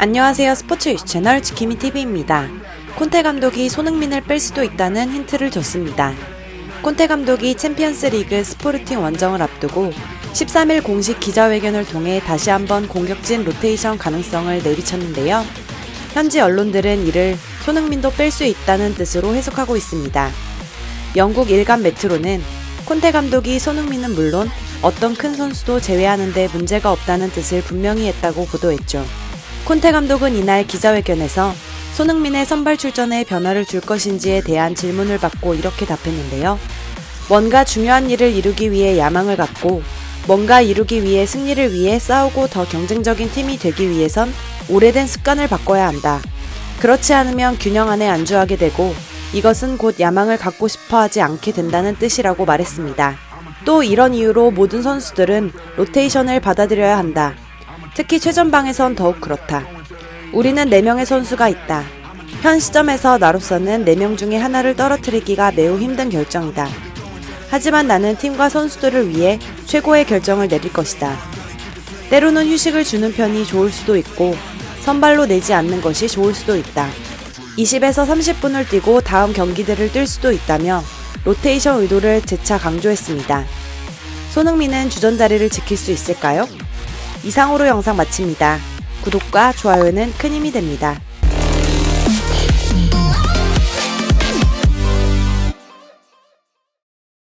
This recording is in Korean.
안녕하세요. 스포츠 유튜브 채널 지키미TV입니다. 콘테 감독이 손흥민을 뺄 수도 있다는 힌트를 줬습니다. 콘테 감독이 챔피언스 리그 스포르팅 원정을 앞두고 13일 공식 기자회견을 통해 다시 한번 공격진 로테이션 가능성을 내비쳤는데요. 현지 언론들은 이를 손흥민도 뺄 수 있다는 뜻으로 해석하고 있습니다. 영국 일간 메트로는 콘테 감독이 손흥민은 물론 어떤 큰 선수도 제외하는데 문제가 없다는 뜻을 분명히 했다고 보도했죠. 콘테 감독은 이날 기자회견에서 손흥민의 선발 출전에 변화를 줄 것인지에 대한 질문을 받고 이렇게 답했는데요. 뭔가 중요한 일을 이루기 위해 야망을 갖고 뭔가 이루기 위해 승리를 위해 싸우고 더 경쟁적인 팀이 되기 위해선 오래된 습관을 바꿔야 한다. 그렇지 않으면 균형 안에 안주하게 되고 이것은 곧 야망을 갖고 싶어 하지 않게 된다는 뜻이라고 말했습니다. 또 이런 이유로 모든 선수들은 로테이션을 받아들여야 한다. 특히 최전방에선 더욱 그렇다. 우리는 4명의 선수가 있다. 현 시점에서 나로서는 4명 중에 하나를 떨어뜨리기가 매우 힘든 결정이다. 하지만 나는 팀과 선수들을 위해 최고의 결정을 내릴 것이다. 때로는 휴식을 주는 편이 좋을 수도 있고 선발로 내지 않는 것이 좋을 수도 있다. 20에서 30분을 뛰고 다음 경기들을 뛸 수도 있다며 로테이션 의도를 재차 강조했습니다. 손흥민은 주전 자리를 지킬 수 있을까요? 이상으로 영상 마칩니다. 구독과 좋아요는 큰 힘이 됩니다.